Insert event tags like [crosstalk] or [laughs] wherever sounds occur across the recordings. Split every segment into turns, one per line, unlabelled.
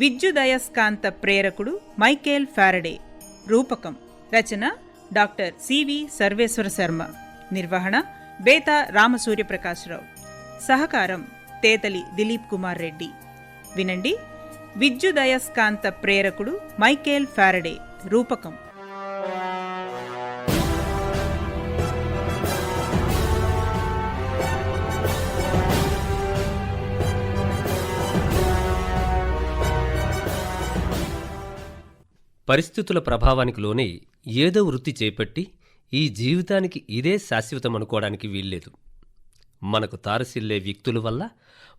విద్యుదయస్కాంత ప్రేరకుడు Michael Faraday. రూపకం. రచన డాక్టర్ సివి సర్వేశ్వర శర్మ. నిర్వహణ బేతా రామసూర్యప్రకాశ్రావు. సహకారం తేతలి దిలీప్ కుమార్ రెడ్డి. వినండి. విద్యుదయస్కాంత ప్రేరకుడు మైకేల్ ఫారడే. రూపకం.
పరిస్థితుల ప్రభావానికి లోనే ఏదో వృత్తి చేపట్టి ఈ జీవితానికి ఇదే శాశ్వతం అనుకోవడానికి వీల్లేదు. మనకు తారసిల్లే వ్యక్తుల వల్ల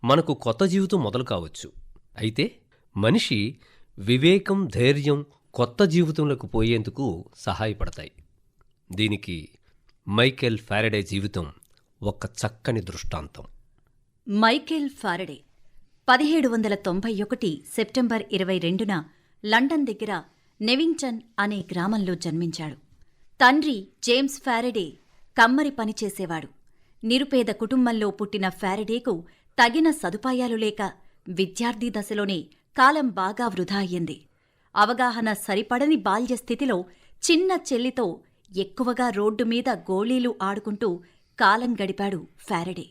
మనకు కొత్త జీవితం మొదలు కావచ్చు. అయితే మనిషి వివేకం ధైర్యం కొత్త జీవితంలోకి పోయేందుకు సహాయపడతాయి. దీనికి మైకేల్ ఫారడే జీవితం ఒక చక్కని దృష్టాంతం.
మైకేల్ ఫారడే పదిహేడు వందల తొంభై ఒకటి సెప్టెంబర్ ఇరవై రెండున లండన్ దగ్గర నెవింగ్టన్ అనే గ్రామంలో జన్మించాడు. తండ్రి జేమ్స్ ఫారడే కమ్మరి పనిచేసేవాడు నిరుపేద కుటుంబంలో పుట్టిన ఫారడేకు తగిన సదుపాయాలు లేక విద్యార్థి దశలోనే కాలం బాగా వృధా అయ్యింది. అవగాహన సరిపడని బాల్యస్థితిలో చిన్న చెల్లితో ఎక్కువగా రోడ్డు మీద గోళీలు ఆడుకుంటూ కాలం గడిపాడు ఫారడే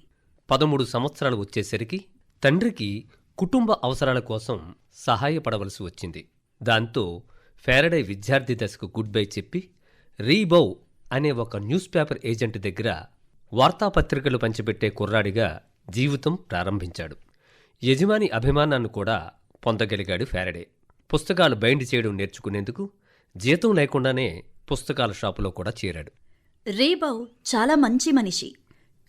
పదమూడు సంవత్సరాలు వచ్చేసరికి తండ్రికి కుటుంబ అవసరాల కోసం సహాయపడవలసి వచ్చింది. దాంతో ఫారడే విద్యార్థి దశకు గుడ్ బై చెప్పి రీబౌ అనే ఒక న్యూస్ పేపర్ ఏజెంట్ దగ్గర వార్తాపత్రికలు పంచిపెట్టే కుర్రాడిగా జీవితం ప్రారంభించాడు. యజమాని అభిమానాన్ని కూడా పొందగలిగాడు ఫారడే. పుస్తకాలు బైండ్ చేయడం నేర్చుకునేందుకు జీతం లేకుండానే పుస్తకాల షాపులో కూడా చేరాడు.
రీబౌ చాలా మంచి మనిషి.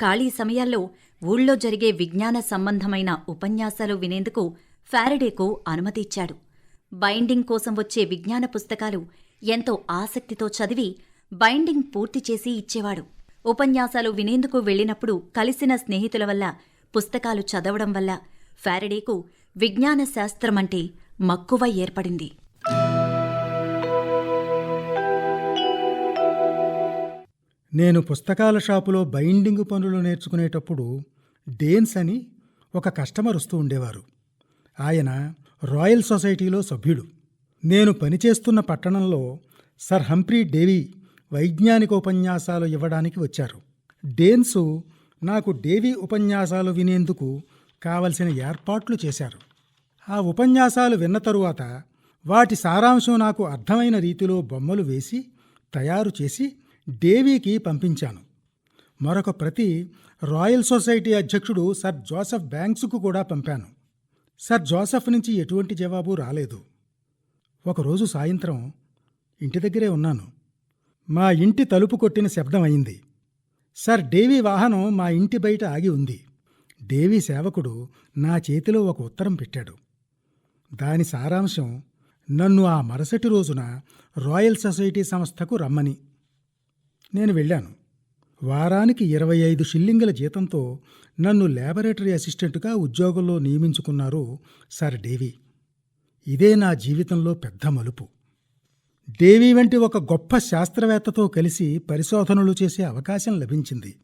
ఖాళీ సమయాల్లో ఊళ్ళో జరిగే విజ్ఞాన సంబంధమైన ఉపన్యాసాలు వినేందుకు ఫారడేకు అనుమతి ఇచ్చాడు బైండింగ్ కోసం వచ్చే విజ్ఞాన పుస్తకాలు ఎంతో ఆసక్తితో చదివి బైండింగ్ పూర్తి చేసి ఇచ్చేవాడు. ఉపన్యాసాలు వినేందుకు వెళ్ళినప్పుడు కలిసిన స్నేహితుల వల్ల పుస్తకాలు చదవడం వల్ల ఫారడేకు విజ్ఞాన శాస్త్రమంటే మక్కువ ఏర్పడింది.
నేను పుస్తకాల షాపులో బైండింగ్ పనులు నేర్చుకునేటప్పుడు డేన్స్ అని ఒక కస్టమర్ వస్తూ ఉండేవారు. ఆయన రాయల్ సొసైటీలో సభ్యుడు. నేను పనిచేస్తున్న పట్టణంలో సర్ హంప్రీ డేవి వైజ్ఞానిక ఉపన్యాసాలు ఇవ్వడానికి వచ్చారు. డేన్సు నాకు డేవి ఉపన్యాసాలు వినేందుకు కావలసిన ఏర్పాట్లు చేశారు. ఆ ఉపన్యాసాలు విన్న తరువాత వాటి సారాంశం నాకు అర్థమైన రీతిలో బొమ్మలు వేసి తయారు చేసి డేవీకి పంపించాను. మరొక ప్రతి రాయల్ సొసైటీ అధ్యక్షుడు సర్ జోసెఫ్ బ్యాంక్స్కు కూడా పంపాను. సర్ జోసెఫ్ నుంచి ఎటువంటి జవాబు రాలేదు. ఒకరోజు సాయంత్రం ఇంటి దగ్గరే ఉన్నాను. మా ఇంటి తలుపు కొట్టిన శబ్దం అయింది. సర్ డేవీ వాహనం మా ఇంటి బయట ఆగి ఉంది. డేవీ సేవకుడు నా చేతిలో ఒక ఉత్తరం పెట్టాడు. దాని సారాంశం నన్ను ఆ మరుసటి రోజున రాయల్ సొసైటీ సంస్థకు రమ్మని. నేను వెళ్ళాను. వారానికి ఇరవై ఐదు షిల్లింగుల జీతంతో నన్ను ల్యాబొరేటరీ అసిస్టెంట్గా ఉద్యోగంలో నియమించుకున్నారు సార్ డేవీ. ఇదే నా జీవితంలో పెద్ద మలుపు. డేవీ వంటి ఒక గొప్ప శాస్త్రవేత్తతో కలిసి పరిశోధనలు చేసే అవకాశం లభించింది.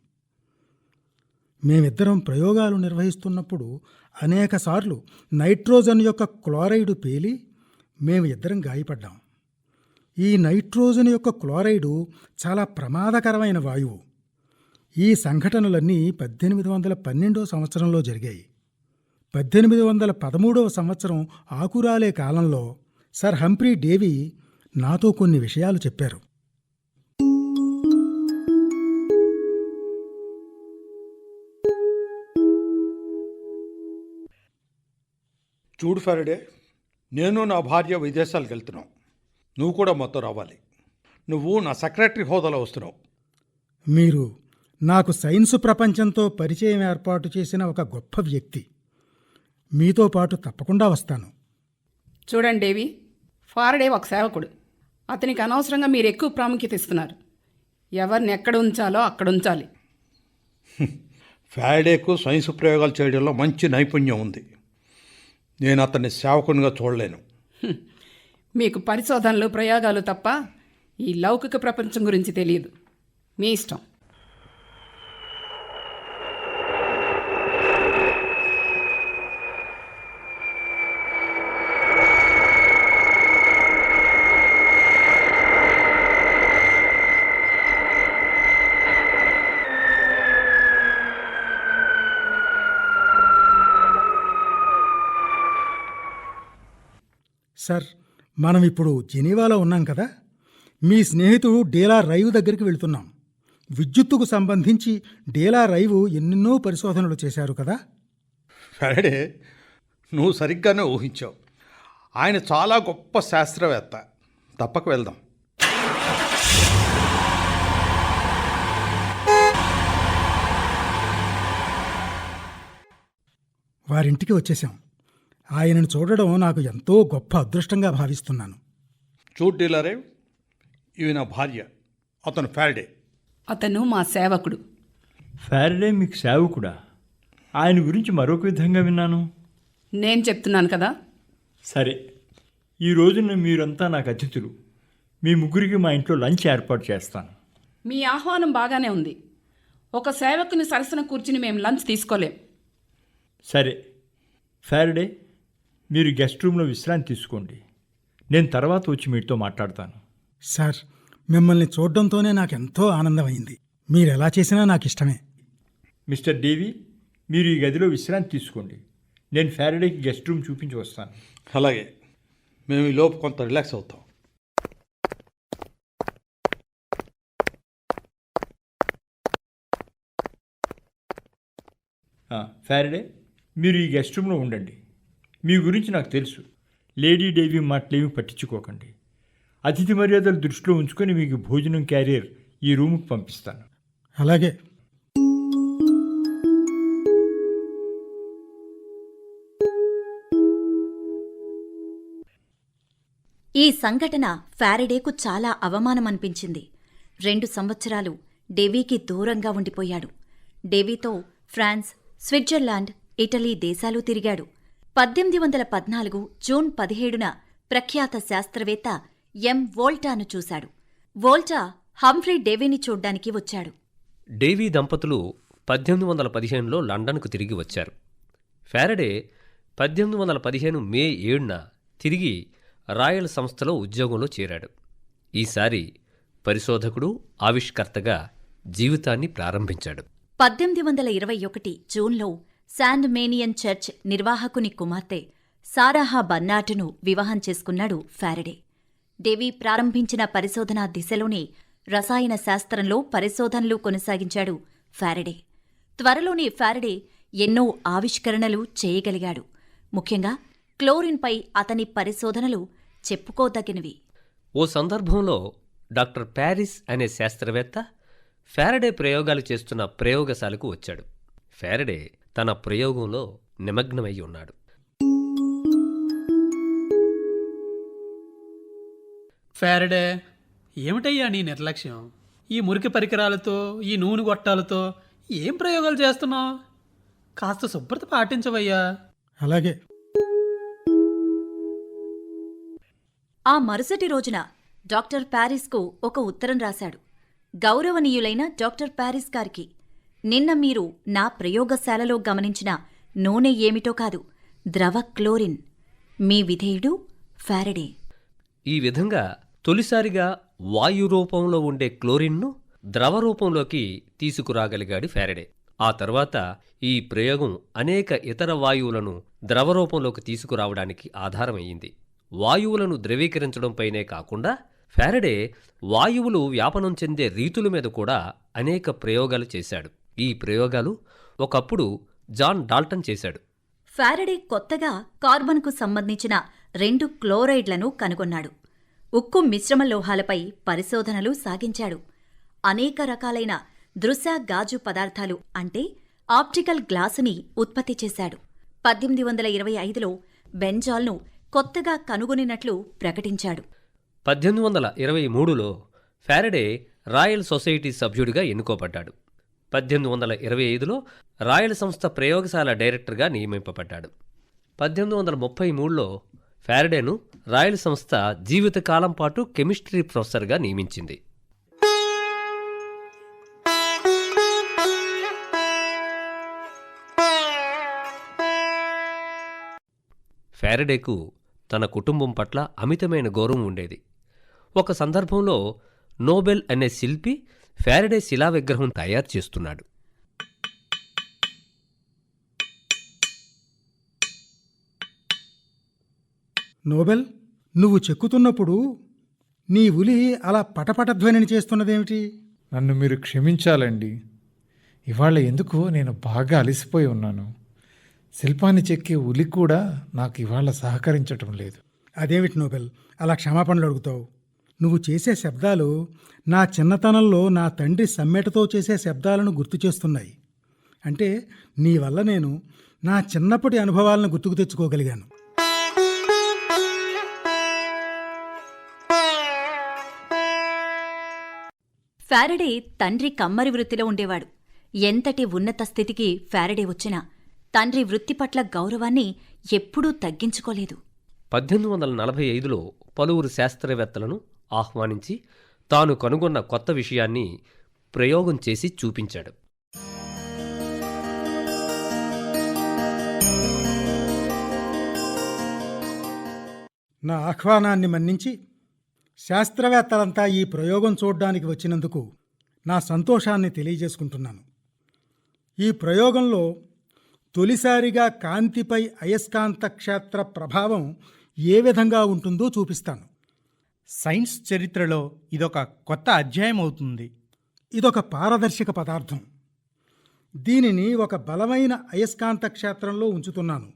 మేమిద్దరం ప్రయోగాలు నిర్వహిస్తున్నప్పుడు అనేకసార్లు నైట్రోజన్ యొక్క క్లోరైడ్ పేలి మేము ఇద్దరం గాయపడ్డాం. ఈ నైట్రోజన్ యొక్క క్లోరైడు చాలా ప్రమాదకరమైన వాయువు. ఈ సంఘటనలన్నీ పద్దెనిమిది వందల పన్నెండో సంవత్సరంలో జరిగాయి. పద్దెనిమిది వందల పదమూడవ సంవత్సరం ఆకురాలే కాలంలో సర్ హంప్రీ డేవి నాతో కొన్ని విషయాలు చెప్పారు.
చూడు ఫెరడే నేను నా భార్య విదేశాలకు వెళ్తున్నాం. నువ్వు కూడా మొత్తం రావాలి. నువ్వు నా సెక్రటరీ హోదాలో వస్తున్నావు.
మీరు నాకు సైన్స్ ప్రపంచంతో పరిచయం ఏర్పాటు చేసిన ఒక గొప్ప వ్యక్తి. మీతో పాటు తప్పకుండా వస్తాను.
చూడండి దేవి. ఫారడే ఒక సేవకుడు. అతనికి అనవసరంగా మీరు ఎక్కువ ప్రాముఖ్యత ఇస్తున్నారు. ఎవరిని ఎక్కడ ఉంచాలో అక్కడ ఉంచాలి. [laughs]
ఫ్యాడేకు సైన్స్ ప్రయోగాలు చేయడంలో మంచి నైపుణ్యం ఉంది. నేను అతన్ని సేవకునిగా చూడలేను. [laughs]
మీకు పరిశోధనలు ప్రయోగాలు తప్ప ఈ లౌకిక ప్రపంచం గురించి తెలియదు. మీ ఇష్టం.
సార్ మనం ఇప్పుడు జెనీవాలో ఉన్నాం కదా. మీ స్నేహితుడు డేలా రైవ్ దగ్గరికి వెళ్తున్నాం. విద్యుత్తుకు సంబంధించి డేలా రైవ్ ఎన్నెన్నో పరిశోధనలు చేశారు కదా.
ఫెరడే నువ్వు సరిగ్గానే ఊహించావు. ఆయన చాలా గొప్ప శాస్త్రవేత్త. తప్పక వెళ్దాం.
వారింటికి వచ్చేసాం ఆయనను చూడడం నాకు ఎంతో గొప్ప అదృష్టంగా భావిస్తున్నాను.
చూడు డీలరే ఇవి నా భార్య అతను ఫెరడే
అతను మా సేవకుడు.
ఫారడే మీకు సేవకుడా? ఆయన గురించి మరొక విధంగా విన్నాను.
నేను చెప్తున్నాను కదా.
సరే ఈ రోజున మీరంతా నాకు అతిథులు. మీ ముగ్గురికి మా ఇంట్లో లంచ్ ఏర్పాటు చేస్తాను.
మీ ఆహ్వానం బాగానే ఉంది. ఒక సేవకుని సరసన కూర్చుని మేము లంచ్ తీసుకోలేం.
సరే ఫారడే మీరు గెస్ట్ రూమ్లో విశ్రాంతి తీసుకోండి. నేను తర్వాత వచ్చి మీతో మాట్లాడతాను.
సార్ మిమ్మల్ని చూడడంతోనే నాకు ఎంతో ఆనందమైంది. మీరెలా చేసినా నాకు ఇష్టమే
మిస్టర్ డేవి మీరు ఈ గదిలో విశ్రాంతి తీసుకోండి. నేను ఫారడేకి గెస్ట్ రూమ్ చూపించి వస్తాను.
అలాగే. మేము ఈ లోపు కొంత రిలాక్స్ అవుతాం.
ఆ, ఫారడే మీరు ఈ గెస్ట్ రూమ్లో ఉండండి. మీ గురించి నాకు తెలుసు. లేడీ డేవి మాటలేమి పట్టించుకోకండి. అతిథి మర్యాదలు దృష్టిలో ఉంచుకొని మీకు భోజనం క్యారియర్ ఈ రూముకు పంపిస్తాను.
అలాగే.
ఈ సంఘటన ఫారడేకు చాలా అవమానమనిపించింది. రెండు సంవత్సరాలు డేవీకి దూరంగా ఉండిపోయాడు. డేవీతో ఫ్రాన్స్ స్విట్జర్లాండ్ ఇటలీ దేశాలు తిరిగాడు. పద్దెనిమిది వందల పద్నాలుగు జూన్ పదిహేడున ప్రఖ్యాత శాస్త్రవేత్త ఎం. వోల్టాను చూశాడు. వోల్టా హంఫ్రీ డేవీని చూడ్డానికి వచ్చాడు.
డేవీ దంపతులు పద్దెనిమిది వందల పదిహేనులో లండన్కు తిరిగి వచ్చారు. ఫారడే పద్దెనిమిది వందల పదిహేను మే ఏడున తిరిగి రాయల్ సంస్థలో ఉద్యోగంలో చేరాడు. ఈసారి పరిశోధకుడు ఆవిష్కర్తగా జీవితాన్ని ప్రారంభించాడు.
పద్దెనిమిది వందల ఇరవై ఒకటి జూన్లో శాండ్ మేనియన్ చర్చ్ నిర్వాహకుని కుమార్తె సారాహా బన్నాటును వివాహం చేసుకున్నాడు ఫారడే. డేవీ ప్రారంభించిన పరిశోధన దిశలోనే రసాయన శాస్త్రంలో పరిశోధనలు కొనసాగించాడు ఫారడే. త్వరలోనే ఫారడే ఎన్నో ఆవిష్కరణలు చేయగలిగాడు. ముఖ్యంగా క్లోరిన్పై అతని పరిశోధనలు చెప్పుకోదగినవి.
ఓ సందర్భంలో డాక్టర్ ప్యారిస్ అనే శాస్త్రవేత్త ఫారడే ప్రయోగాలు చేస్తున్న ప్రయోగశాలకు వచ్చాడు. ఫారడే తన ప్రయోగంలో నిమగ్నమై ఉన్నాడు.
ఫారడే ఏమిటయ్యా నీ నిర్లక్ష్యం? ఈ మురికి పరికరాలతో ఈ నూనె గొట్టాలతో ఏం ప్రయోగాలు చేస్తున్నావు? కాస్త శుభ్రత పాటించవయ్యా.
అలాగే.
ఆ మరుసటి రోజున డాక్టర్ ప్యారిస్కు ఒక ఉత్తరం రాశాడు. గౌరవనీయులైన డాక్టర్ ప్యారిస్ గారికి నిన్న మీరు నా ప్రయోగశాలలో గమనించిన నూనె ఏమిటో కాదు ద్రవ క్లోరిన్ మీ విధేయుడు ఫారడే.
ఈ విధంగా తొలిసారిగా వాయు రూపంలో ఉండే క్లోరిన్ను ద్రవ రూపంలోకి తీసుకురాగలిగాడు ఫారడే. ఆ తర్వాత ఈ ప్రయోగం అనేక ఇతర వాయువులను ద్రవ రూపంలోకి తీసుకురావడానికి ఆధారమయ్యింది. వాయువులను ద్రవీకరించడంపైనే కాకుండా ఫారడే వాయువులు వ్యాపనం చెందే రీతుల మీద కూడా అనేక ప్రయోగాలు చేశాడు. ఈ ప్రయోగాలు ఒకప్పుడు జాన్ డాల్టన్ చేశాడు.
ఫారడే కొత్తగా కార్బన్కు సంబంధించిన రెండు క్లోరైడ్లను కనుగొన్నాడు. ఉక్కు మిశ్రమ లోహాలపై పరిశోధనలు సాగించాడు. అనేక రకాలైన దృశ్య గాజు పదార్థాలు అంటే ఆప్టికల్ గ్లాసుని ఉత్పత్తి చేశాడు. పద్దెనిమిది వందల ఇరవై ఐదులో బెంజాల్ను కొత్తగా కనుగొనినట్లు ప్రకటించాడు.
పద్దెనిమిది వందల ఇరవై మూడులో ఫారడే రాయల్ సొసైటీ సభ్యుడిగా ఎన్నుకోబడ్డాడు. పద్దెనిమిది వందల ఇరవై ఐదులో రాయల్ సంస్థ ప్రయోగశాల డైరెక్టర్గా నియమింపబడ్డాడు. పద్దెనిమిది వందల ముప్పై మూడులో ఫారడేను రాయల్ సంస్థ జీవితకాలం పాటు కెమిస్ట్రీ ప్రొఫెసర్గా నియమించింది. ఫారడేకు తన కుటుంబం పట్ల అమితమైన గౌరవం ఉండేది. ఒక సందర్భంలో నోబెల్ అనే శిల్పి ఫారడే శిలా విగ్రహం తయారు చేస్తున్నాడు.
నోబెల్ నువ్వు చెక్కుతున్నప్పుడు నీ ఉలి అలా పటపట ధ్వనిని చేస్తున్నదేమిటి?
నన్ను మీరు క్షమించాలండి. ఇవాళ ఎందుకో నేను బాగా అలసిపోయి ఉన్నాను. శిల్పాన్ని చెక్కే ఉలి కూడా నాకు ఇవాళ సహకరించటం లేదు.
అదేమిటి నోబెల్? అలా క్షమాపణలు అడుగుతావు. నువ్వు చేసే శబ్దాలు నా చిన్నతనంలో నా తండ్రి సమ్మెటతో చేసే శబ్దాలను గుర్తు చేస్తున్నాయి. అంటే నీ వల్ల నేను నా చిన్నప్పటి అనుభవాలను గుర్తుకు తెచ్చుకోగలిగాను.
ఫారడే తండ్రి కమ్మరి వృత్తిలో ఉండేవాడు. ఎంతటి ఉన్నత స్థితికి ఫారడే వచ్చినా తండ్రి వృత్తి పట్ల గౌరవాన్ని ఎప్పుడూ తగ్గించుకోలేదు.
పద్దెనిమిది వందల నలభై ఐదులో పలువురు శాస్త్రవేత్తలను ఆహ్వానించి తాను కనుగొన్న కొత్త విషయాన్ని ప్రయోగం చేసి చూపించాడు.
నా ఆహ్వానాన్ని మన్నించి శాస్త్రవేత్తలంతా ఈ ప్రయోగం చూడడానికి వచ్చినందుకు నా సంతోషాన్ని తెలియజేసుకుంటున్నాను. ఈ ప్రయోగంలో తొలిసారిగా కాంతిపై అయస్కాంత క్షేత్ర ప్రభావం ఏ విధంగా ఉంటుందో చూపిస్తాను.
సైన్స్ చరిత్రలో ఇదొక కొత్త అధ్యాయం అవుతుంది
ఇదొక పారదర్శక పదార్థం. దీనిని ఒక బలమైన అయస్కాంత క్షేత్రంలో ఉంచుతున్నాను.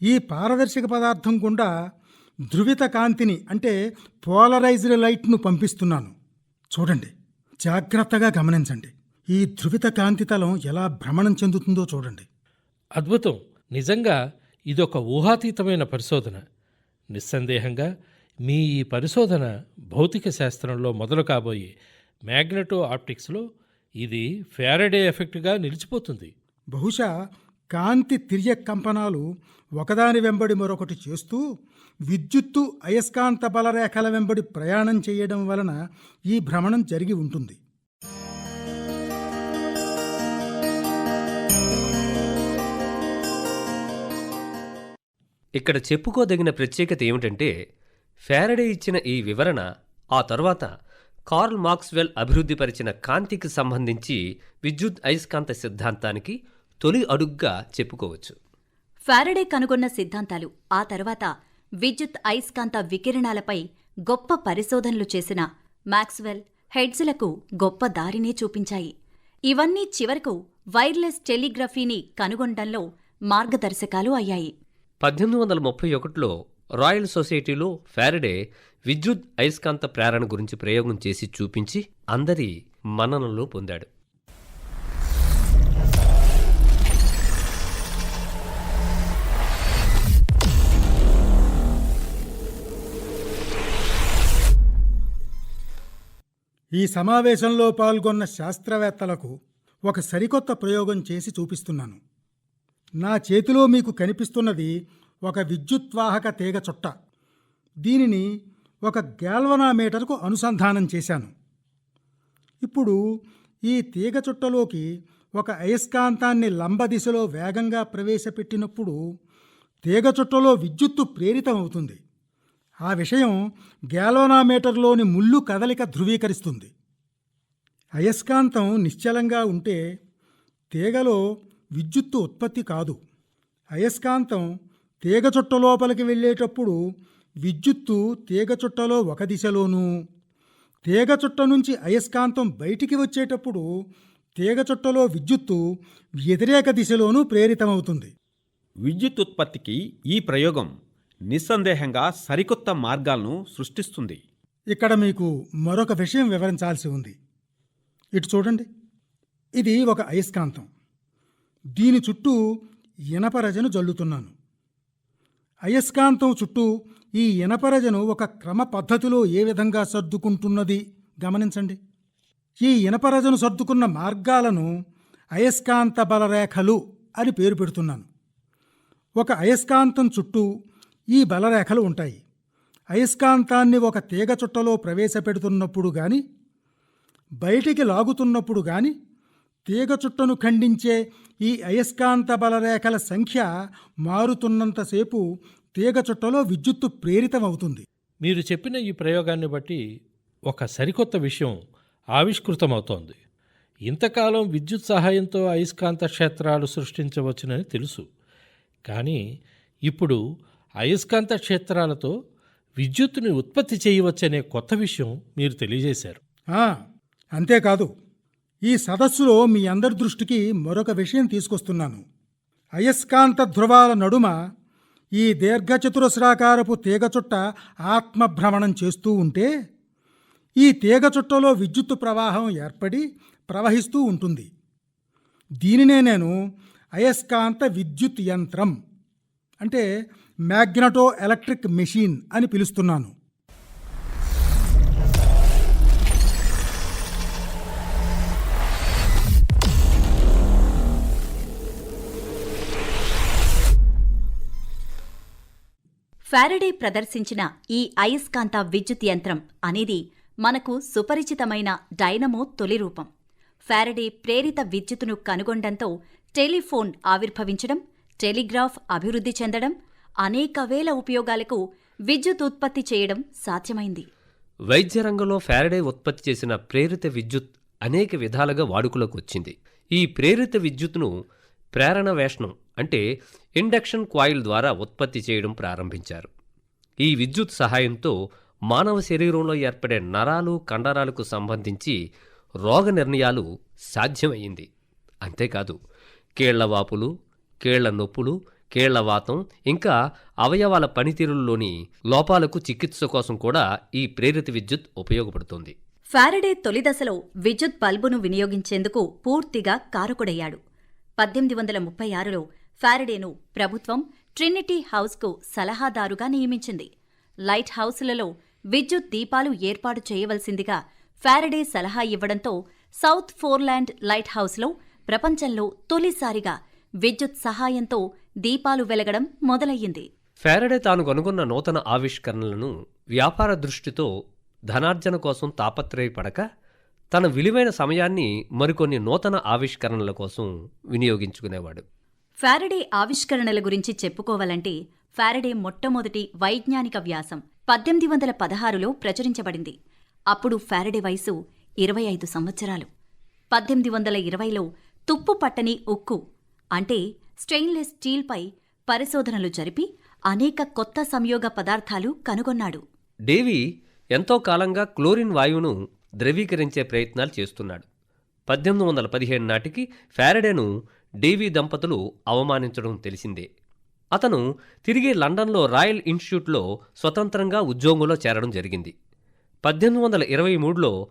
ఈ పారదర్శక పదార్థం గుండా ధృవిత కాంతిని అంటే పోలరైజ్డ్ లైట్ను పంపిస్తున్నాను. చూడండి జాగ్రత్తగా గమనించండి. ఈ ధృవిత కాంతితలం ఎలా భ్రమణం చెందుతుందో చూడండి.
అద్భుతం! నిజంగా ఇదొక ఊహాతీతమైన పరిశోధన. నిస్సందేహంగా మీ ఈ పరిశోధన భౌతిక శాస్త్రంలో మొదలు కాబోయే మ్యాగ్నెటో ఆప్టిక్స్లో ఇది ఫారడే ఎఫెక్ట్గా నిలిచిపోతుంది.
బహుశా కాంతి తిర్య కంపనాలు ఒకదాని వెంబడి మరొకటి చేస్తూ విద్యుత్తు అయస్కాంత బలరేఖల వెంబడి ప్రయాణం చేయడం వలన ఈ భ్రమణం జరిగి ఉంటుంది.
ఇక్కడ చెప్పుకోదగిన ప్రత్యేకత ఏమిటంటే ఫారడే ఇచ్చిన ఈ వివరణ ఆ తర్వాత కార్ల్ మార్క్స్వెల్ అభివృద్ధిపరిచిన కాంతికి సంబంధించి విద్యుత్ అయస్కాంత సిద్ధాంతానికి తొలి అడుగ్గా చెప్పుకోవచ్చు.
ఫారడే కనుగొన్న సిద్ధాంతాలు ఆ తర్వాత విద్యుత్ అయస్కాంత వికిరణాలపై గొప్ప పరిశోధనలు చేసిన మాక్స్వెల్ హెడ్స్లకు గొప్ప దారినే చూపించాయి. ఇవన్నీ చివరకు వైర్లెస్ టెలిగ్రఫీని కనుగొనడంలో మార్గదర్శకాలు అయ్యాయి.
పద్దెనిమిది వందల ముప్పై ఒకటిలో రాయల్ సొసైటీలో ఫారడే విద్యుత్ అయస్కాంత ప్రేరణ గురించి ప్రయోగం చేసి చూపించి అందరి మన్ననలు పొందాడు.
ఈ సమావేశంలో పాల్గొన్న శాస్త్రవేత్తలకు ఒక సరికొత్త ప్రయోగం చేసి చూపిస్తున్నాను. నా చేతిలో మీకు కనిపిస్తున్నది ఒక విద్యుత్వాహక తీగ చుట్ట. దీనిని ఒక గ్యాల్వనామీటర్కు అనుసంధానం చేశాను. ఇప్పుడు ఈ తీగ చుట్టలోకి ఒక అయస్కాంతాన్ని లంబ దిశలో వేగంగా ప్రవేశపెట్టినప్పుడు తీగ చుట్టలో విద్యుత్తు ప్రేరితమవుతుంది. ఆ విషయం గ్యాలోనామీటర్లోని ముళ్ళు కదలిక ధృవీకరిస్తుంది. అయస్కాంతం నిశ్చలంగా ఉంటే తీగలో విద్యుత్తు ఉత్పత్తి కాదు. అయస్కాంతం తీగ చుట్ట లోపలికి వెళ్ళేటప్పుడు విద్యుత్తు తీగ చుట్టలో ఒక దిశలోనూ. తీగ చుట్ట నుంచి అయస్కాంతం బయటికి వచ్చేటప్పుడు తీగ చుట్టలో విద్యుత్తు వ్యతిరేక దిశలోనూ ప్రేరితమవుతుంది.
విద్యుత్ ఉత్పత్తికి ఈ ప్రయోగం నిస్సందేహంగా సరికొత్త మార్గాలను సృష్టిస్తుంది.
ఇక్కడ మీకు మరొక విషయం వివరించాల్సి ఉంది. ఇటు చూడండి. ఇది ఒక అయస్కాంతం. దీని చుట్టూ ఇనపరజను జల్లుతున్నాను. అయస్కాంతం చుట్టూ ఈ ఇనపరజను ఒక క్రమ పద్ధతిలో ఏ విధంగా సర్దుకుంటున్నది? గమనించండి. ఈ ఇనపరజను సర్దుకున్న మార్గాలను అయస్కాంత బలరేఖలు అని పేరు పెడుతున్నాను. ఒక అయస్కాంతం చుట్టూ ఈ బలరేఖలు ఉంటాయి. అయస్కాంతాన్ని ఒక తీగ చుట్టలో ప్రవేశపెడుతున్నప్పుడు కానీ బయటికి లాగుతున్నప్పుడు కానీ తీగ చుట్టను ఖండించే ఈ అయస్కాంత బలరేఖల సంఖ్య మారుతున్నంతసేపు తీగ చుట్టలో విద్యుత్తు ప్రేరితమవుతుంది.
మీరు చెప్పిన ఈ ప్రయోగాన్ని బట్టి ఒక సరికొత్త విషయం ఆవిష్కృతమవుతోంది. ఇంతకాలం విద్యుత్ సహాయంతో అయస్కాంత క్షేత్రాలు సృష్టించవచ్చునని తెలుసు. కానీ ఇప్పుడు అయస్కాంత క్షేత్రాలతో విద్యుత్తుని ఉత్పత్తి చేయవచ్చనే కొత్త విషయం మీరు తెలియజేశారు.
అంతేకాదు. ఈ సదస్సులో మీ అందరి దృష్టికి మరొక విషయం తీసుకొస్తున్నాను. అయస్కాంత ధ్రువాల నడుమ ఈ దీర్ఘచతురస్రాకారపు తీగ చుట్ట ఆత్మభ్రమణం చేస్తూ ఉంటే ఈ తీగ చుట్టలో విద్యుత్తు ప్రవాహం ఏర్పడి ప్రవహిస్తూ ఉంటుంది. దీనినే నేను అయస్కాంత విద్యుత్ యంత్రం అంటే మ్యాగ్నటో ఎలక్ట్రిక్ మెషిన్ అని పిలుస్తున్నాను.
ఫారడే ప్రదర్శించిన ఈ అయస్కాంత విద్యుత్ యంత్రం అనేది మనకు సుపరిచితమైన డైనమో తొలి రూపం. ఫారడే ప్రేరిత విద్యుత్తును కనుగొనడంతో టెలిఫోన్ ఆవిర్భవించడం టెలిగ్రాఫ్ అభివృద్ధి చెందడం అనేక వేల ఉపయోగాలకు విద్యుత్ ఉత్పత్తి చేయడం సాధ్యమైంది.
వైద్య రంగంలో ఫారడే ఉత్పత్తి చేసిన ప్రేరిత విద్యుత్ అనేక విధాలుగా వాడుకలోకి వచ్చింది. ఈ ప్రేరిత విద్యుత్ను ప్రేరణ వేషణం అంటే ఇండక్షన్ కాయిల్ ద్వారా ఉత్పత్తి చేయడం ప్రారంభించారు. ఈ విద్యుత్ సహాయంతో మానవ శరీరంలో ఏర్పడే నరాలు కండరాలకు సంబంధించి రోగ నిర్ణయాలు సాధ్యమయ్యింది. అంతేకాదు కీళ్ళవాపులు కీళ్ళ నొప్పులు కీళ్ళవాతం ఇంకా అవయవాల పనితీరుల్లోని లోపాలకు చికిత్స కోసం కూడా ఈ ప్రేరిత విద్యుత్ ఉపయోగపడుతుంది.
ఫారడే తొలి దశలో విద్యుత్ బల్బును వినియోగించేందుకు పూర్తిగా కారకుడయ్యాడు. పద్దెనిమిది వందల ముప్పై ఆరులో ఫారడేను ప్రభుత్వం ట్రినిటీ హౌస్కు సలహాదారుగా నియమించింది. లైట్ హౌసులలో విద్యుత్ దీపాలు ఏర్పాటు చేయవలసిందిగా ఫారడే సలహా ఇవ్వడంతో సౌత్ ఫోర్లాండ్ లైట్ హౌస్లో ప్రపంచంలో తొలిసారిగా విద్యుత్ సహాయంతో దీపాలు వెలగడం మొదలయ్యింది.
ఫారడే తాను కనుగొన్న నూతన ఆవిష్కరణలను వ్యాపార దృష్టితో ధనార్జన కోసం తాపత్రయపడక తన విలువైన సమయాన్ని మరికొన్ని నూతన ఆవిష్కరణల కోసం వినియోగించుకునేవాడు.
ఫారడే ఆవిష్కరణల గురించి చెప్పుకోవాలంటే ఫారడే మొట్టమొదటి వైజ్ఞానిక వ్యాసం పద్దెనిమిది వందల పదహారులో ప్రచురించబడింది. అప్పుడు ఫారడే వయసు ఇరవై ఐదు సంవత్సరాలు. పద్దెనిమిది వందల ఇరవైలో తుప్పు పట్టని ఉక్కు అంటే స్టెయిన్లెస్ స్టీల్పై పరిశోధనలు జరిపి అనేక కొత్త సంయోగ పదార్థాలు కనుగొన్నాడు.
డేవీ ఎంతో కాలంగా క్లోరిన్ వాయువును ద్రవీకరించే ప్రయత్నాలు చేస్తున్నాడు. పద్దెనిమిది వందల పదిహేను నాటికి ఫ్యారడేను డేవీ దంపతులు అవమానించడం తెలిసిందే. అతను తిరిగి లండన్లో రాయల్ ఇన్స్టిట్యూట్లో స్వతంత్రంగా ఉద్యోగంలో చేరడం జరిగింది. పద్దెనిమిది వందల ఇరవై మూడులో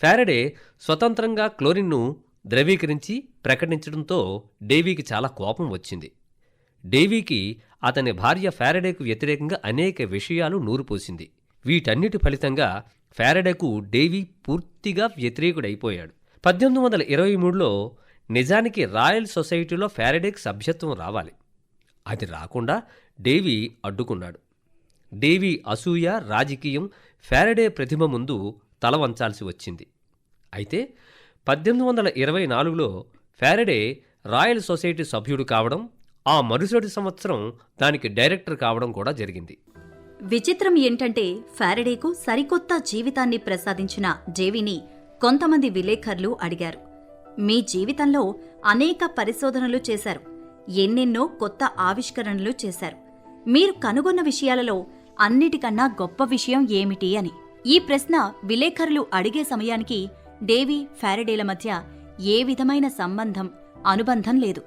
ఫ్యారడే స్వతంత్రంగా క్లోరిన్ను ద్రవీకరించి ప్రకటించడంతో డేవీకి చాలా కోపం వచ్చింది. డేవీకి అతని భార్య ఫారడేకు వ్యతిరేకంగా అనేక విషయాలు నూరుపోసింది. వీటన్నిటి ఫలితంగా ఫారడేకు డేవీ పూర్తిగా వ్యతిరేకుడైపోయాడు. పద్దెనిమిది వందల ఇరవై మూడులో నిజానికి రాయల్ సొసైటీలో ఫారడేకి సభ్యత్వం రావాలి. అది రాకుండా డేవీ అడ్డుకున్నాడు. డేవీ అసూయ రాజకీయం ఫారడే ప్రతిభ ముందు తల వంచాల్సి వచ్చింది. అయితే పద్దెనిమిది వందల ఇరవై నాలుగులో ఫారడే రాయల్ సొసైటీ సభ్యుడు కావడం ఆ మరుసటి సంవత్సరం దానికి డైరెక్టర్ కావడం కూడా జరిగింది.
విచిత్రం ఏంటంటే ఫారడేకు సరికొత్త జీవితాన్ని ప్రసాదించిన డేవిని కొంతమంది విలేకరులు అడిగారు. మీ జీవితంలో అనేక పరిశోధనలు చేశారు. ఎన్నెన్నో కొత్త ఆవిష్కరణలు చేశారు. మీరు కనుగొన్న విషయాలలో అన్నిటికన్నా గొప్ప విషయం ఏమిటి అని. ఈ ప్రశ్న విలేకరులు అడిగే సమయానికి డేవి ఫారడేల మధ్య ఏ విధమైన సంబంధం అనుబంధం లేదు.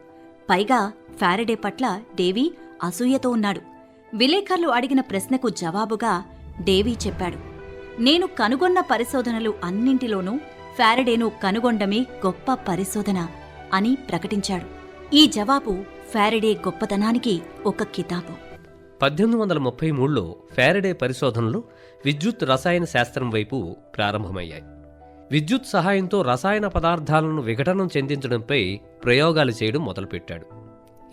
పైగా ఫారడే పట్ల డేవి అసూయతో ఉన్నాడు. విలేకరులు అడిగిన ప్రశ్నకు జవాబుగా డేవీ చెప్పాడు. నేను కనుగొన్న పరిశోధనలు అన్నింటిలోనూ ఫారడేను కనుగొండమే గొప్ప పరిశోధన అని ప్రకటించాడు. ఈ జవాబు ఫారడే గొప్పతనానికి ఒక కితాబు.
పద్దెనిమిది వందల ముప్పై మూడులో ఫారడే పరిశోధనలు విద్యుత్ రసాయన శాస్త్రం వైపు ప్రారంభమయ్యాయి. విద్యుత్ సహాయంతో రసాయన పదార్థాలను విఘటనం చెందించడంపై ప్రయోగాలు చేయడం మొదలుపెట్టాడు.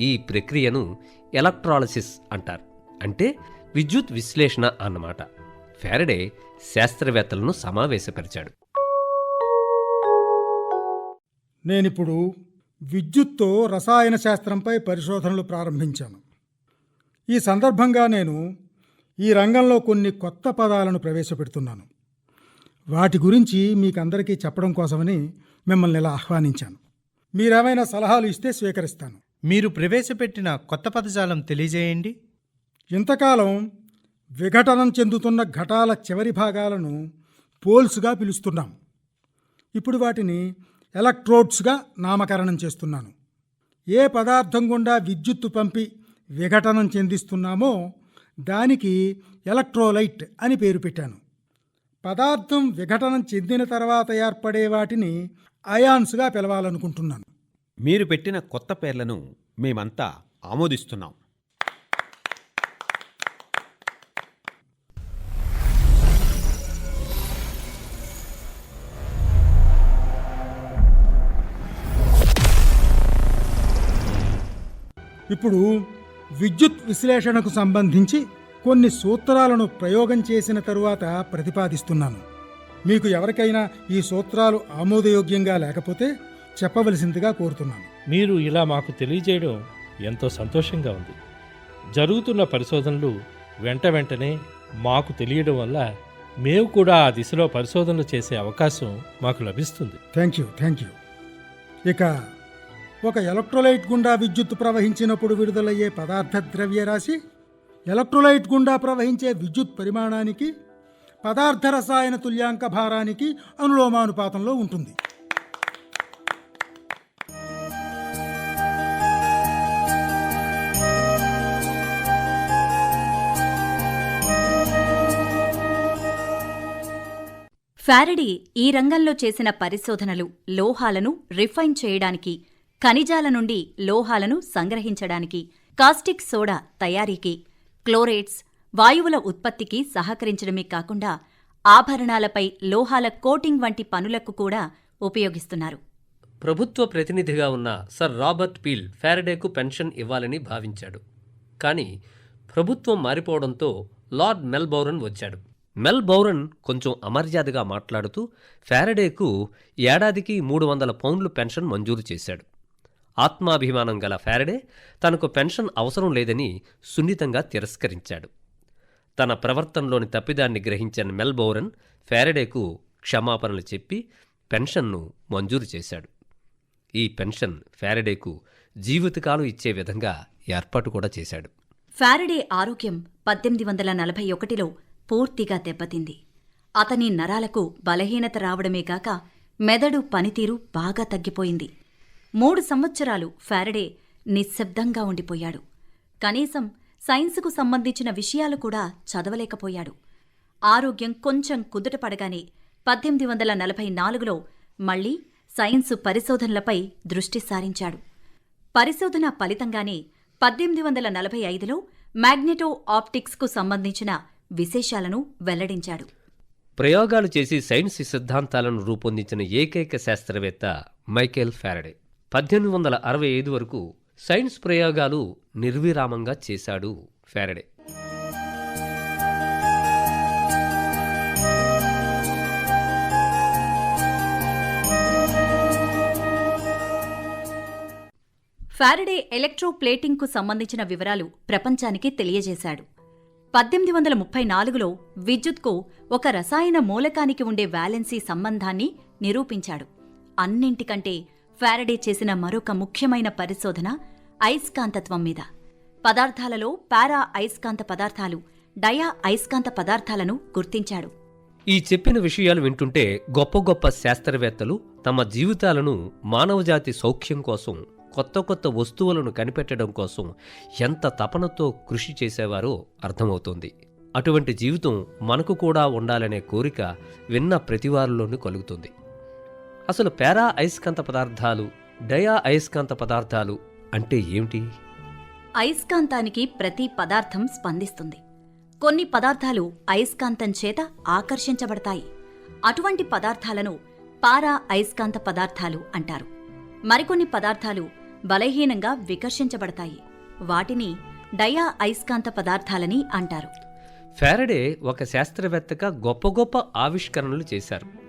ఈ ప్రక్రియను ఎలక్ట్రాలసిస్ అంటారు. అంటే విద్యుత్ విశ్లేషణ అన్నమాట. ఫారడే శాస్త్రవేత్తలను సమావేశపరిచాడు.
నేనిప్పుడు విద్యుత్తో రసాయన శాస్త్రంపై పరిశోధనలు ప్రారంభించాను. ఈ సందర్భంగా నేను ఈ రంగంలో కొన్ని కొత్త పదాలను ప్రవేశపెడుతున్నాను. వాటి గురించి మీకందరికీ చెప్పడం కోసమని మిమ్మల్ని ఇలా ఆహ్వానించాను. మీరేమైనా సలహాలు ఇస్తే స్వీకరిస్తాను.
మీరు ప్రవేశపెట్టిన కొత్త పదజాలం తెలియజేయండి.
ఇంతకాలం విఘటనం చెందుతున్న ఘటాల చివరి భాగాలను పోల్స్గా పిలుస్తున్నాం. ఇప్పుడు వాటిని ఎలక్ట్రోడ్స్గా నామకరణం చేస్తున్నాను. ఏ పదార్థం గుండా విద్యుత్తు పంపి విఘటనం చెందిస్తున్నామో దానికి ఎలక్ట్రోలైట్ అని పేరు పెట్టాను. పదార్థం విఘటనం చెందిన తర్వాత ఏర్పడే వాటిని అయాన్స్గా పిలవాలనుకుంటున్నాను.
మీరు పెట్టిన కొత్త పేర్లను మేమంతా ఆమోదిస్తున్నాం.
ఇప్పుడు విద్యుత్ విశ్లేషణకు సంబంధించి కొన్ని సూత్రాలను ప్రయోగం చేసిన తరువాత ప్రతిపాదిస్తున్నాను. మీకు ఎవరికైనా ఈ సూత్రాలు ఆమోదయోగ్యంగా లేకపోతే చెప్పవలసిందిగా కోరుతున్నాను.
మీరు ఇలా మాకు తెలియజేయడం ఎంతో సంతోషంగా ఉంది. జరుగుతున్న పరిశోధనలు వెంట వెంటనే మాకు తెలియడం వల్ల మేము కూడా ఆ దిశలో పరిశోధనలు చేసే అవకాశం మాకు లభిస్తుంది.
థ్యాంక్ యూ థ్యాంక్ యూ ఇక ఒక ఎలక్ట్రోలైట్ గుండా విద్యుత్తు ప్రవహించినప్పుడు విడుదలయ్యే పదార్థ ద్రవ్యరాశి ఎలక్ట్రోలైట్ గుండా ప్రవహించే విద్యుత్ పరిమాణానికి పదార్థ రసాయన తుల్యాంక భారానికి అనులోమానుపాతంలో ఉంటుంది.
ఫారడీ ఈ రంగంలో చేసిన పరిశోధనలు లోహాలను రిఫైన్ చేయడానికి ఖనిజాల నుండి లోహాలను సంగ్రహించడానికి కాస్టిక్ సోడా తయారీకి క్లోరేట్స్ వాయువుల ఉత్పత్తికి సహకరించడమే కాకుండా ఆభరణాలపై లోహాల కోటింగ్ వంటి పనులకు కూడా ఉపయోగిస్తున్నారు.
ప్రభుత్వ ప్రతినిధిగా ఉన్న సర్ రాబర్ట్ పీల్ ఫారడేకు పెన్షన్ ఇవ్వాలని భావించాడు. కానీ ప్రభుత్వం మారిపోవడంతో లార్డ్ మెల్బౌరన్ వచ్చాడు. మెల్బౌరన్ కొంచెం అమర్యాదగా మాట్లాడుతూ ఫారడేకు ఏడాదికి మూడు వందల పౌండ్లు పెన్షన్ మంజూరు చేశాడు. ఆత్మాభిమానం గల ఫారడే తనకు పెన్షన్ అవసరం లేదని సున్నితంగా తిరస్కరించాడు. తన ప్రవర్తనలోని తప్పిదాన్ని గ్రహించిన మెల్బౌరన్ ఫ్యారడేకు క్షమాపణలు చెప్పి పెన్షన్ను మంజూరు చేశాడు. ఈ పెన్షన్ ఫారడేకు జీవితకాలం ఇచ్చే విధంగా ఏర్పాటు కూడా చేశాడు.
ఫ్యారడే ఆరోగ్యం పద్దెనిమిది వందల నలభై ఒకటిలో పూర్తిగా దెబ్బతింది. అతని నరాలకు బలహీనత రావడమే కాక మెదడు పనితీరు బాగా తగ్గిపోయింది. మూడు సంవత్సరాలు ఫారడే నిశ్శబ్దంగా ఉండిపోయాడు. కనీసం సైన్సుకు సంబంధించిన విషయాలు కూడా చదవలేకపోయాడు. ఆరోగ్యం కొంచెం కుదుటపడగానే పద్దెనిమిది వందల నలభై నాలుగులో మళ్ళీ సైన్సు పరిశోధనలపై దృష్టి సారించాడు. పరిశోధన ఫలితంగానే పద్దెనిమిది వందల నలభై ఐదులో మ్యాగ్నెటో ఆప్టిక్స్కు సంబంధించిన విశేషాలను వెల్లడించాడు.
ప్రయోగాలు చేసి సైన్స్ సిద్ధాంతాలను రూపొందించిన ఏకైక శాస్త్రవేత్త మైకేల్ ఫారడే. పద్దెనిమిది వందల అరవై ఐదు వరకు సైన్స్ ప్రయోగాలు నిర్విరామంగా చేశాడు ఫారడే
ఫారడే ఎలక్ట్రోప్లేటింగ్కు సంబంధించిన వివరాలు ప్రపంచానికి తెలియజేశాడు. పద్దెనిమిది వందల ముప్పై నాలుగులో విద్యుత్కు ఒక రసాయన మూలకానికి ఉండే వ్యాలెన్సీ సంబంధాన్ని నిరూపించాడు. అన్నింటికంటే ఫారడే చేసిన మరొక ముఖ్యమైన పరిశోధన అయస్కాంతత్వం మీద. పదార్థాలలో పారా అయస్కాంత పదార్థాలు డయా అయస్కాంత పదార్థాలను గుర్తించాడు.
ఈ చెప్పిన విషయాలు వింటుంటే గొప్ప గొప్ప శాస్త్రవేత్తలు తమ జీవితాలను మానవజాతి సౌఖ్యం కోసం కొత్త కొత్త వస్తువులను కనిపెట్టడం కోసం ఎంత తపనతో కృషి చేసేవారో అర్థమవుతోంది. అటువంటి జీవితం మనకు కూడా ఉండాలనే కోరిక విన్న ప్రతివారిలోనూ కలుగుతుంది. అసలు పారా అయస్కాంత పదార్థాలు డయా అయస్కాంత పదార్థాలు అంటే ఏమిటి?
అయస్కాంతానికి ప్రతి పదార్థం స్పందిస్తుంది. కొన్ని పదార్థాలు అయస్కాంతం చేత ఆకర్షించబడతాయి. అటువంటి పదార్థాలను పారా అయస్కాంత పదార్థాలు అంటారు. మరికొన్ని పదార్థాలు బలహీనంగా వికర్షించబడతాయి. వాటిని డయా అయస్కాంత పదార్థాలని అంటారు.
ఫారడే ఒక శాస్త్రవేత్తగా గొప్ప గొప్ప ఆవిష్కరణలు చేశారు.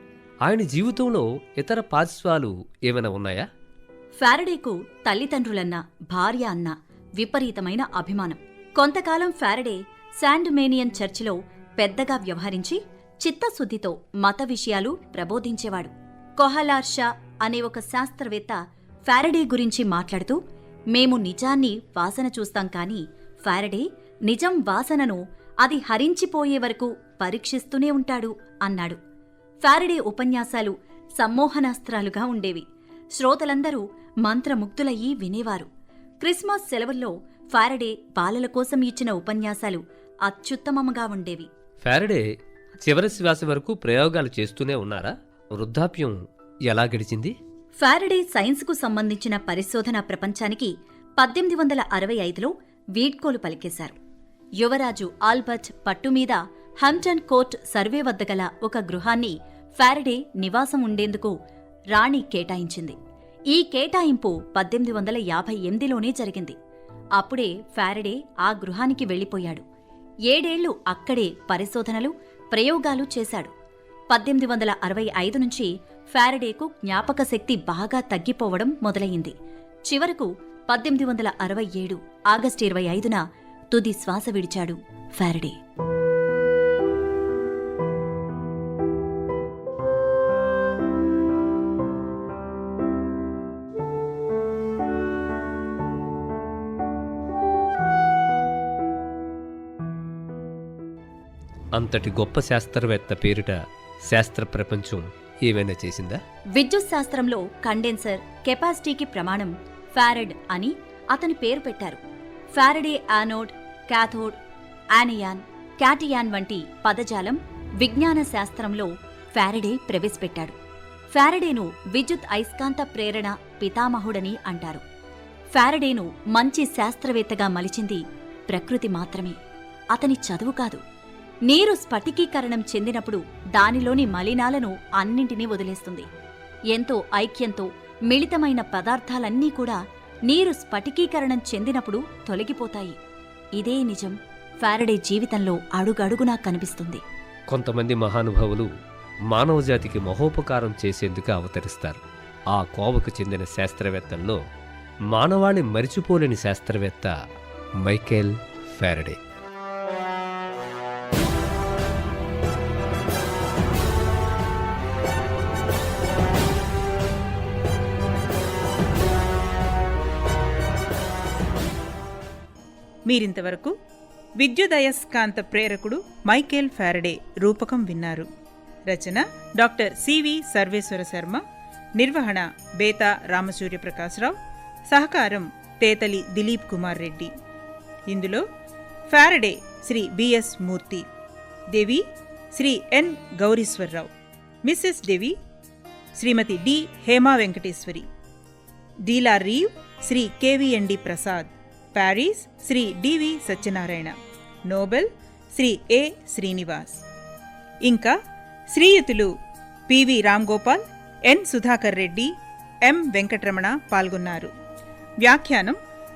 ఆయన జీవితంలో ఇతర పార్శ్వాలు ఏమైనా ఉన్నాయా?
ఫారడేకు తల్లిదండ్రులన్న భార్య అన్న విపరీతమైన అభిమానం. కొంతకాలం ఫారడే శాండ్మేనియన్ చర్చిలో పెద్దగా వ్యవహరించి చిత్తశుద్ధితో మత విషయాలు ప్రబోధించేవాడు. కొహలార్ షా అనే ఒక శాస్త్రవేత్త ఫారడే గురించి మాట్లాడుతూ మేము నిజాన్ని వాసన చూస్తాం కానీ ఫారడే నిజం వాసనను అది హరించిపోయే వరకు పరీక్షిస్తూనే ఉంటాడు అన్నాడు. ఫారడే ఉపన్యాసాలు సమ్మోహనాస్త్రాలుగా ఉండేవి. శ్రోతలందరూ మంత్రముగ్ధులయ్యి వినేవారు. క్రిస్మస్ సెలవుల్లో ఫారడే బాలల కోసం ఇచ్చిన ఉపన్యాసాలు అత్యుత్తమముగా ఉండేవి.
ఫారడే చివరి శ్వాస వరకు ప్రయోగాలు చేస్తూనే ఉన్నారా? వృద్ధాప్యం ఎలా గడిచింది?
ఫారడే సైన్స్కు సంబంధించిన పరిశోధన ప్రపంచానికి పద్దెనిమిది వందల అరవై ఐదులో వీడ్కోలు పలికేశారు. యువరాజు ఆల్బర్ట్ పట్టుమీద హంప్టన్ కోర్ట్ సర్వే వద్ద గల ఒక గృహాన్ని ఫారడే నివాసం ఉండేందుకు రాణి కేటాయించింది. ఈ కేటాయింపు పద్దెనిమిది వందల యాభై ఎనిమిదిలోనే జరిగింది. అప్పుడే ఫారడే ఆ గృహానికి వెళ్ళిపోయాడు. ఏడేళ్ళు అక్కడే పరిశోధనలు ప్రయోగాలు చేశాడు. పద్దెనిమిది వందల అరవై ఐదు నుంచి ఫారడేకు జ్ఞాపక శక్తి బాగా తగ్గిపోవడం మొదలయింది చివరకు పద్దెనిమిది వందల అరవై ఏడు ఆగస్టు ఇరవై ఐదున తుది శ్వాస విడిచాడు ఫారడే
అంతటి గొప్ప శాస్త్రవేత్త పేరిట శాస్త్ర ప్రపంచం ఏమైనా చేసిందా?
విద్యుత్ శాస్త్రంలో కండెన్సర్ కెపాసిటీకి ప్రమాణం ఫారెడ్ అని అతని పేరు పెట్టారు. Faraday anode cathode anion cation వంటి పదజాలం విజ్ఞాన శాస్త్రంలో ఫారడే ప్రవేశపెట్టాడు. ఫారడేను విద్యుత్ అయస్కాంత ప్రేరణ పితామహుడని అంటారు. ఫారడేను మంచి శాస్త్రవేత్తగా మలిచింది ప్రకృతి మాత్రమే. అతని చదువు కాదు. నీరు స్ఫటికీకరణం చెందినప్పుడు దానిలోని మలినాలను అన్నింటినీ వదిలేస్తుంది. ఎంతో ఐక్యంతో మిళితమైన పదార్థాలన్నీ కూడా నీరు స్ఫటికీకరణం చెందినప్పుడు తొలగిపోతాయి. ఇదే నిజం ఫారడే జీవితంలో అడుగడుగునా కనిపిస్తుంది.
కొంతమంది మహానుభావులు మానవజాతికి మహోపకారం చేసేందుకు అవతరిస్తారు. ఆ కోవకు చెందిన శాస్త్రవేత్తల్లో మానవాళి మరిచిపోలేని శాస్త్రవేత్త మైకేల్ ఫారడే.
మీరింతవరకు విద్యుదయస్కాంత ప్రేరకుడు మైకేల్ ఫారడే రూపకం విన్నారు. రచన డాక్టర్ సివి సర్వేశ్వర శర్మ నిర్వహణ బేతా రామసూర్య ప్రకాశ్రావు సహకారం తేతలి దిలీప్ కుమార్ రెడ్డి. ఇందులో Faraday Shri BS Murthy Davy Shri N Gowrishwararao Mrs Davy Srimati D Hema Venkateswari De la Rive Shri KVND Prasad Paris Shri DV Satyanarayana. Nobel Shri A Srinivas. ఇంకా శ్రీయుతులు PV Ramgopal N Sudhakar Reddy M Venkataramana పాల్గొన్నారు. వ్యాఖ్యానం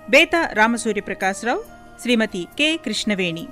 బేతా రామసూర్య ప్రకాశ్రావు శ్రీమతి K Krishnaveni.